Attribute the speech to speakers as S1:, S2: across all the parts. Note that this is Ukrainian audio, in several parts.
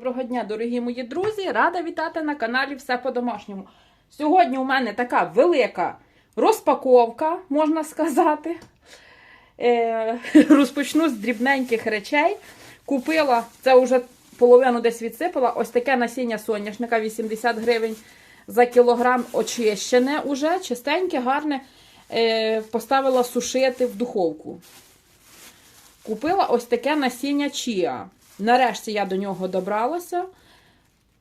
S1: Доброго дня, дорогі мої друзі! Рада вітати на каналі Все по-домашньому. Сьогодні у мене така велика розпаковка, можна сказати. Е, розпочну з дрібненьких речей. Купила, це вже половину десь відсипала, ось таке насіння соняшника 80 гривень за кілограм очищене уже, чистеньке, гарне. Е, поставила сушити в духовку. Купила ось таке насіння чіа. Нарешті я до нього добралася.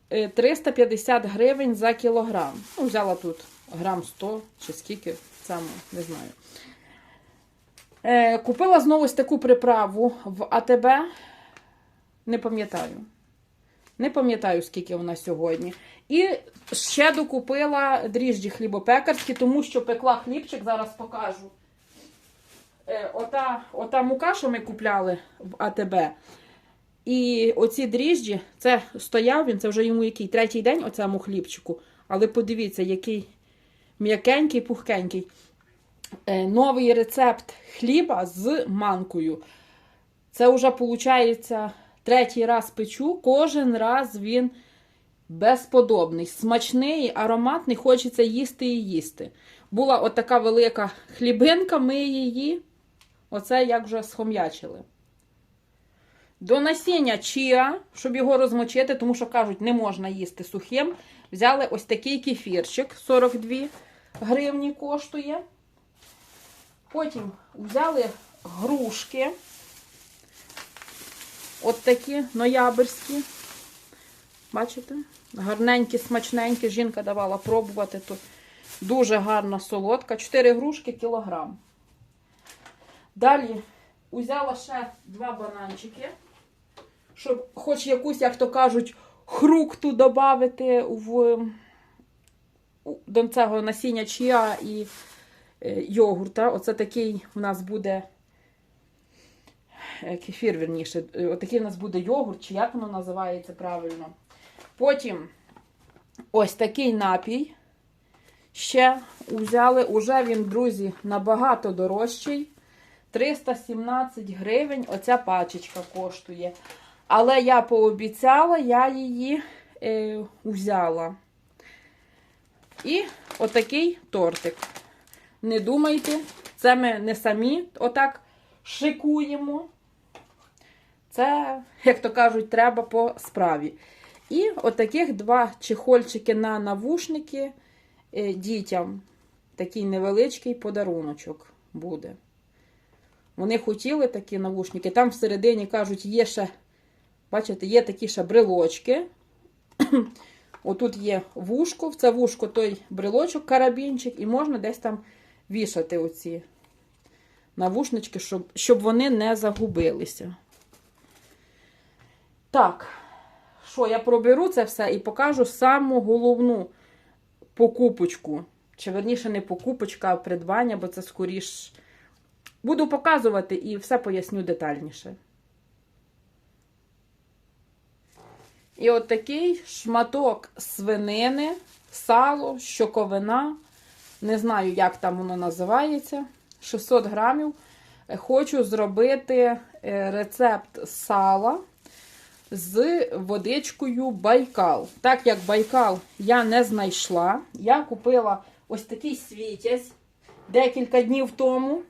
S1: Е, 350 гривень за кілограм. Ну, взяла тут грам 100 чи скільки, саме не знаю. Е, Купила знову ось таку приправу в АТБ. Не пам'ятаю. Не пам'ятаю, скільки вона сьогодні. І ще докупила дріжджі хлібопекарські, тому що пекла хлібчик, зараз покажу. Е, ота, ота мука, що ми купляли в АТБ. І оці дріжджі, це стояв він, це вже йому який третій день оцьому хлібчику. Але подивіться, який м'якенький, пухкенький. Е, новий рецепт хліба з манкою. Це вже, виходить, третій раз печу. Кожен раз він безподобний, смачний, ароматний, хочеться їсти і їсти. Була отака велика хлібинка, ми її, оце як вже схом'ячили. До насіння чіа, щоб його розмочити, тому що кажуть, не можна їсти сухим. Взяли ось такий кефірчик, 42 гривні коштує. Потім взяли грушки. От такі ноябрьські. Бачите? Гарненькі, смачненькі. Жінка давала пробувати. Тут дуже гарна солодка. 4 грушки кілограм. Далі взяла ще два бананчики, щоб хоч якусь, як то кажуть, хрукту додати в до цього насіння чия і е, йогурта. Оце такий у нас буде е, кефір, верніше. Е, Отакий у нас буде йогурт, чи як воно називається правильно. Потім ось такий напій. Ще взяли, уже він, друзі, набагато дорожчий. 317 гривень оця пачечка коштує. Але я пообіцяла, я її е, взяла. І отакий тортик. Не думайте, це ми не самі отак шикуємо. Це, як то кажуть, треба по справі. І отаких два чехольчики на навушники е, дітям. Такий невеличкий подаруночок буде. Вони хотіли такі навушники. Там всередині кажуть, є ще, бачите, є такі ще брелочки. Отут є вушко, в це вушко той брелочок, карабінчик, і можна десь там вішати оці навушнички, щоб, щоб вони не загубилися. Так, що я проберу це все і покажу саму головну покупочку. Чи верніше не покупочка, а придбання, бо це скоріш. Буду показувати і все поясню детальніше. І от такий шматок свинини, сало, щоковина. Не знаю, як там воно називається. 600 грамів. Хочу зробити е, рецепт сала з водичкою Байкал. Так як Байкал я не знайшла, я купила ось такий світязь декілька днів тому.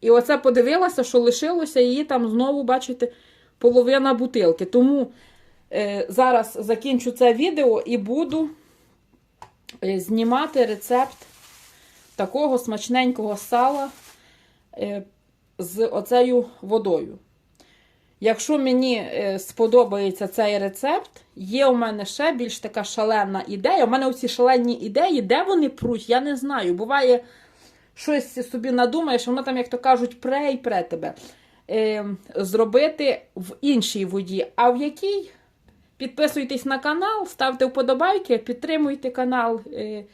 S1: І оце подивилася, що лишилося її там знову, бачите, половина бутилки. Тому зараз закінчу це відео і буду е, знімати рецепт такого смачненького сала е, з оцею водою. Якщо мені е, сподобається цей рецепт, є у мене ще більш така шалена ідея. У мене оці шалені ідеї, де вони пруть, я не знаю. Буває щось собі надумаєш, воно там, як то кажуть, пре і пре тебе. Е, зробити в іншій воді. А в якій? Підписуйтесь на канал, ставте вподобайки, підтримуйте канал е,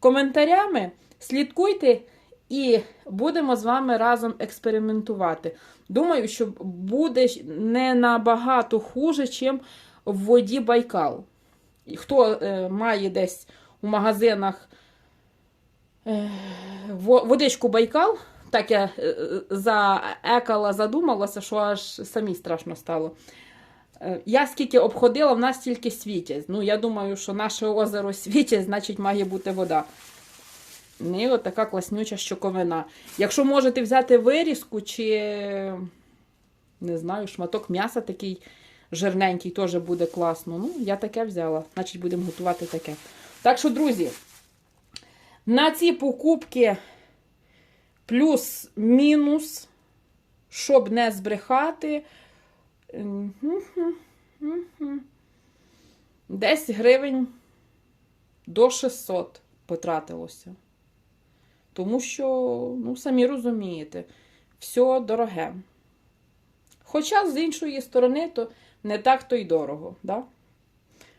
S1: коментарями, слідкуйте і будемо з вами разом експериментувати. Думаю, що буде не набагато хуже, ніж в воді Байкал. Хто е, має десь у магазинах е, водичку Байкал, так я заекала, задумалася, що аж самі страшно стало. Е, Я скільки обходила, в нас тільки світязь. Ну, я думаю, що наше озеро світязь, значить, має бути вода. Ну, І от така класнюча щоковина. Якщо можете взяти вирізку чи, не знаю, шматок м'яса такий жирненький, теж буде класно. Ну, я таке взяла. Значить, будемо готувати таке. Так що, друзі, на ці покупки плюс-мінус, щоб не збрехати. Десь гривень до 600 потратилося. Тому що, ну, самі розумієте, все дороге. Хоча, з іншої сторони, то не так то й дорого. Да?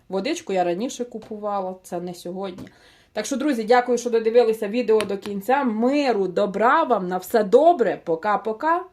S1: Водичку я раніше купувала, це не сьогодні. Так що, друзі, дякую, що додивилися відео до кінця. Миру, добра вам, на все добре. Пока-пока.